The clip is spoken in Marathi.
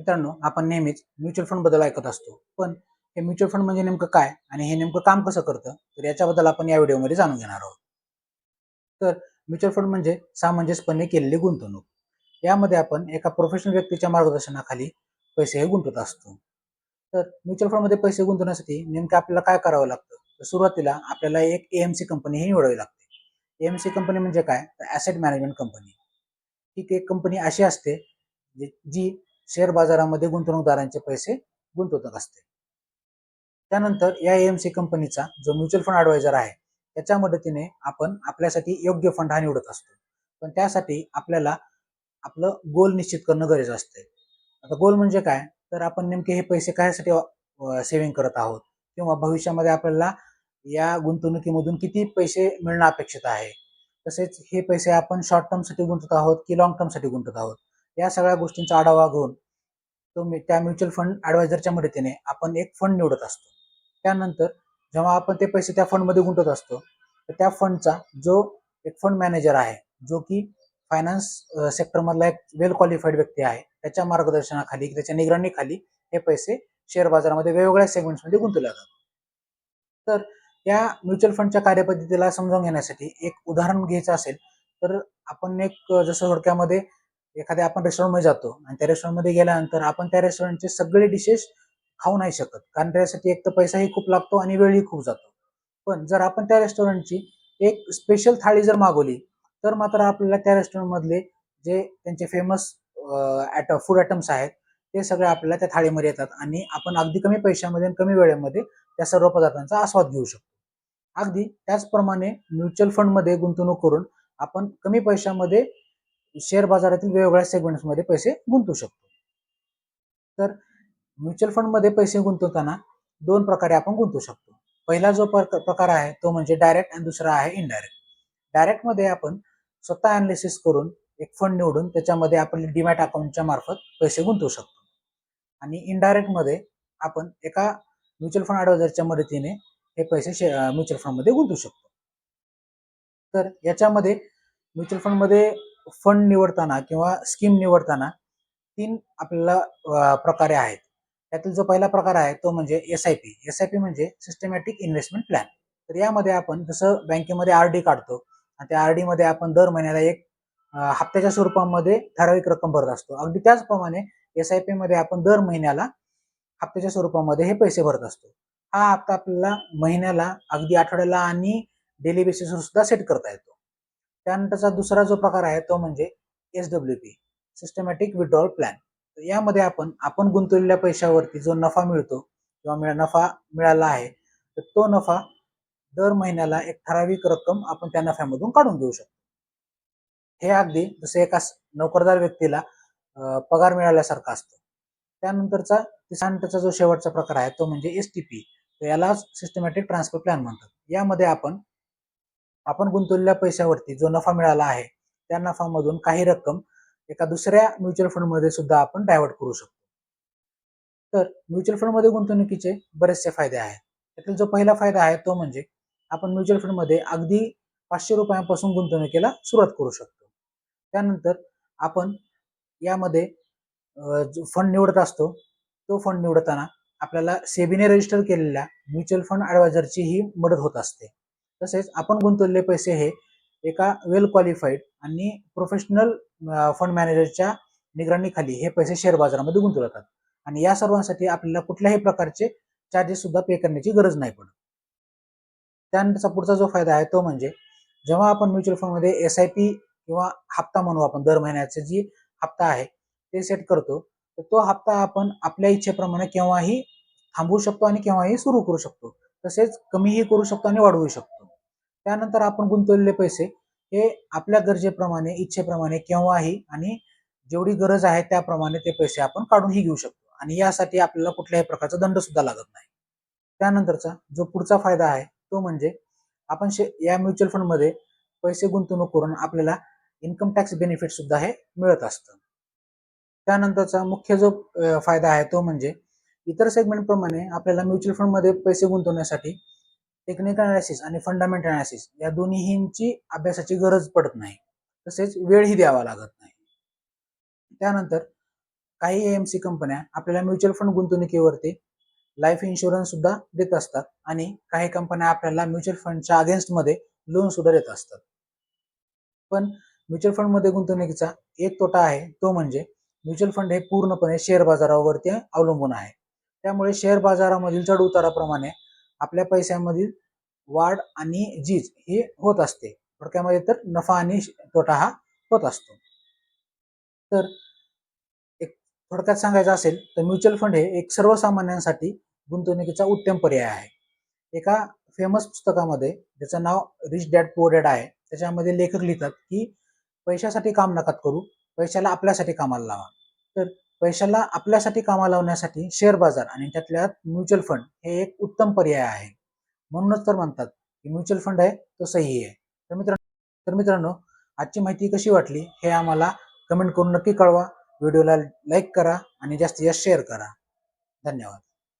मित्रांनो आपण नेहमीच म्युच्युअल फंडबद्दल ऐकत असतो. पण हे म्युच्युअल फंड म्हणजे नेमकं काय आणि हे नेमकं काम कसं करतं तर याच्याबद्दल आपण या व्हिडिओमध्ये जाणून घेणार आहोत. तर म्युच्युअल फंड म्हणजे सामंजस्यपणे केलेली गुंतवणूक. यामध्ये आपण एका प्रोफेशनल व्यक्तीच्या मार्गदर्शनाखाली पैसे हे गुंतवत असतो. तर म्युच्युअल फंडमध्ये पैसे गुंतवण्यासाठी नेमकं आपल्याला काय करावं लागतं? तर सुरुवातीला आपल्याला एक एएमसी कंपनी ही निवडावी लागते. एएमसी कंपनी म्हणजे काय? तर ॲसेट मॅनेजमेंट कंपनी ही एक कंपनी अशी असते जी- जी शेअर बाजारामध्ये गुंतवणूकदारांचे पैसे गुंतवत असते. त्यानंतर या एएमसी कंपनीचा जो म्युच्युअल फंड ॲडवायझर आहे त्याच्या मदतीने आपण आपल्यासाठी योग्य फंड हा निवडत असतो. पण त्यासाठी आपल्याला आपलं गोल निश्चित करणं गरजेचं असते. आता गोल म्हणजे काय? तर आपण नेमके हे पैसे कशासाठी सेव्हिंग करत आहोत? किंवा भविष्यामध्ये आपल्याला या गुंतवणुकीमधून किती पैसे मिळणं अपेक्षित आहे? तसेच हे पैसे आपण शॉर्ट टर्मसाठी गुंतवत आहोत की लॉंग टर्मसाठी गुंतवत आहोत? या सगळ्या गोष्टींचा आढावा घेऊन तो त्या म्युच्युअल फंड ॲडवायझरच्या मदतीने आपण एक फंड निवडत असतो. त्यानंतर जेव्हा आपण ते पैसे त्या फंडमध्ये गुंतवत असतो तर त्या फंडचा जो एक फंड मॅनेजर आहे जो की फायनान्स सेक्टरमधला एक वेल क्वालिफाईड व्यक्ती आहे त्याच्या मार्गदर्शनाखाली त्याच्या निगराणीखाली हे पैसे शेअर बाजारामध्ये वेगवेगळ्या सेगमेंट्समध्ये गुंतवले जातात. तर या म्युच्युअल फंडच्या कार्यपद्धतीला समजावून घेण्यासाठी एक उदाहरण घ्यायचं असेल तर आपण एक जसं थोडक्यामध्ये एखाद्या आपण रेस्टॉरंटमध्ये जातो आणि त्या रेस्टॉरंटमध्ये गेल्यानंतर आपण त्या रेस्टॉरंटचे सगळे डिशेस खाऊ नाही शकत. कारण त्यासाठी एक तर पैसाही खूप लागतो आणि वेळही खूप जातो. पण जर आपण त्या रेस्टॉरंटची एक स्पेशल थाळी जर मागवली तर मात्र आपल्याला त्या रेस्टॉरंटमधले जे त्यांचे फेमस ॲट फूड आयटम्स आहेत ते सगळे आपल्याला त्या थाळीमध्ये येतात आणि आपण अगदी कमी पैशामध्ये आणि कमी वेळेमध्ये त्या सर्व पदार्थांचा आस्वाद घेऊ शकतो. अगदी त्याचप्रमाणे म्युच्युअल फंडमध्ये गुंतवणूक करून आपण कमी पैशामध्ये शेअर बाजारातील वेगवेगळ्या सेगमेंट्समध्ये पैसे गुंतवू शकतो. तर म्युच्युअल फंडमध्ये पैसे गुंतवताना दोन प्रकारे आपण गुंतवू शकतो. पहिला जो प्रकार आहे तो म्हणजे डायरेक्ट आणि दुसरा आहे इनडायरेक्ट डायरेक्टमध्ये आपण स्वतः अनालिसिस करून एक फंड निवडून त्याच्यामध्ये आपण डीमॅट अकाउंटच्या मार्फत पैसे गुंतवू शकतो. आणि इनडायरेक्टमध्ये आपण एका म्युच्युअल फंड ॲडवायझरच्या मदतीने हे पैसे शे म्युच्युअल फंडमध्ये गुंतवू शकतो. तर याच्यामध्ये म्युच्युअल फंडमध्ये फंड निवडताना किंवा स्कीम निवडताना तीन आपल्याला प्रकारे आहेत. त्यातील जो पहिला प्रकार आहे तो म्हणजे S I P S I P म्हणजे सिस्टमॅटिक इन्व्हेस्टमेंट प्लॅन तर यामध्ये आपण जसं बँकेमध्ये आर डी काढतो आणि त्या आरमध्ये आपण दर महिन्याला एक हप्त्याच्या स्वरूपामध्ये ठराविक रक्कम भरत असतो. अगदी त्याचप्रमाणे एस आयमध्ये आपण दर महिन्याला हप्त्याच्या स्वरूपामध्ये हे पैसे भरत असतो. हा हप्ता आपल्याला महिन्याला अगदी आठवड्याला आणि डेली बेसिसवर सुद्धा सेट करता येतो. त्यानंतरचा दुसरा जो प्रकार आहे तो म्हणजे S W P systematic withdrawal plan तर यामध्ये आपण आपण गुंतवलेल्या पैशावरती जो नफा मिळतो किंवा मिळा नफा मिळाला आहे तर तो नफा दर महिन्याला एक ठराविक रक्कम आपण त्या नफ्यामधून काढून घेऊ शकतो. हे अगदी जसे एका नोकरदार व्यक्तीला पगार मिळाल्यासारखा असतो. त्यानंतरचा त्यानंतरचा जो शेवटचा प्रकार आहे तो म्हणजे एस टी पी तर यालाच सिस्टमॅटिक ट्रान्सफर प्लॅन म्हणतात. यामध्ये आपण आपण गुंतवलेल्या पैशावरती जो नफा मिळाला आहे त्या नफामधून काही रक्कम एका दुसऱ्या म्युच्युअल फंडमध्ये सुद्धा आपण डायव्हर्ट करू शकतो. तर म्युच्युअल फंडमध्ये गुंतवणुकीचे बरेचसे फायदे आहेत. त्यातील जो पहिला फायदा आहे तो म्हणजे आपण म्युच्युअल फंडमध्ये अगदी पाचशे रुपयांपासून गुंतवणुकीला सुरुवात करू शकतो. त्यानंतर आपण यामध्ये जो फंड निवडत असतो तो फंड निवडताना आपल्याला सेबीने रजिस्टर केलेल्या म्युच्युअल फंड ॲडवायझरची ही मदत होत असते. तसेच आपण गुंतवलेले पैसे हे एका वेल क्वालिफाईड आणि प्रोफेशनल फंड मॅनेजरच्या निगराणीखाली हे पैसे शेअर बाजारामध्ये गुंतवतात आणि या सर्वांसाठी आपल्याला कुठल्याही प्रकारचे चार्जेस सुद्धा पे करण्याची गरज नाही पडत. त्यानंतरचा पुढचा जो फायदा आहे तो म्हणजे जेव्हा आपण म्युच्युअल फंडमध्ये एस आय पी किंवा हप्ता म्हणू आपण दर महिन्याचे जी हप्ता आहे ते सेट करतो तर तो हप्ता आपण आपल्या इच्छेप्रमाणे केव्हाही थांबवू शकतो आणि केव्हाही सुरू करू शकतो. तसेच कमीही करू शकतो आणि वाढवू शकतो. त्यानंतर आपण गुंतवलेले पैसे हे आपल्या गरजेप्रमाणे इच्छेप्रमाणे केव्हाही आणि जेवढी गरज आहे त्याप्रमाणे ते पैसे आपण काढूनही घेऊ शकतो. आणि यासाठी आपल्याला कुठल्याही प्रकारचा दंड सुद्धा लागत नाही. त्यानंतरचा जो पुढचा फायदा आहे तो म्हणजे आपण शे या म्युच्युअल फंडमध्ये पैसे गुंतवणूक करून आपल्याला इन्कम टॅक्स बेनिफिट सुद्धा हे मिळत असतं. त्यानंतरचा मुख्य जो फायदा आहे तो म्हणजे इतर सेगमेंटप्रमाणे आपल्याला म्युच्युअल फंडमध्ये पैसे गुंतवण्यासाठी टेक्निकल अनालिसिस आणि फंडामेंटल अनालिसिस या दोन्हींची अभ्यासाची गरज पडत नाही. तसेच वेळही द्यावा लागत नाही. त्यानंतर काही एएमसी कंपन्या आपल्याला म्युच्युअल फंड गुंतवणुकीवरती लाईफ इन्शुरन्स सुद्धा देत असतात आणि काही कंपन्या आपल्याला म्युच्युअल फंडच्या अगेन्स्टमध्ये लोन सुद्धा देत असतात. पण म्युच्युअल फंडमध्ये गुंतवणुकीचा एक तोटा आहे तो म्हणजे म्युच्युअल फंड हे पूर्णपणे शेअर बाजारावरती अवलंबून आहे. त्यामुळे शेअर बाजारामधील चढ उताराप्रमाणे आपल्या पैशामधील वाढ आणि जीज ही होत असते. थोडक्यामध्ये तर नफा आणि तोटा हा होत असतो. तर एक थोडक्यात सांगायचं असेल तर म्युच्युअल फंड हे एक सर्वसामान्यांसाठी गुंतवणुकीचा उत्तम पर्याय आहे. एका फेमस पुस्तकामध्ये ज्याचं नाव रिच डॅड पोअर डॅड आहे त्याच्यामध्ये लेखक लिहितात की पैशासाठी काम नका करू पैशाला आपल्यासाठी कामाला लावा. तर पैशाला आपल्यासाठी कामाला लावण्यासाठी शेअर बाजार आणि त्यातल्या म्युच्युअल फंड हे एक उत्तम पर्याय आहे. म्हणूनच तर म्हणतात की म्युच्युअल फंड आहे तो सही आहे. तर मित्रांनो तर मित्रांनो आजची माहिती कशी वाटली हे आम्हाला कमेंट करून नक्की कळवा. व्हिडिओला लाईक करा आणि जास्तीत जास्त शेअर करा. धन्यवाद.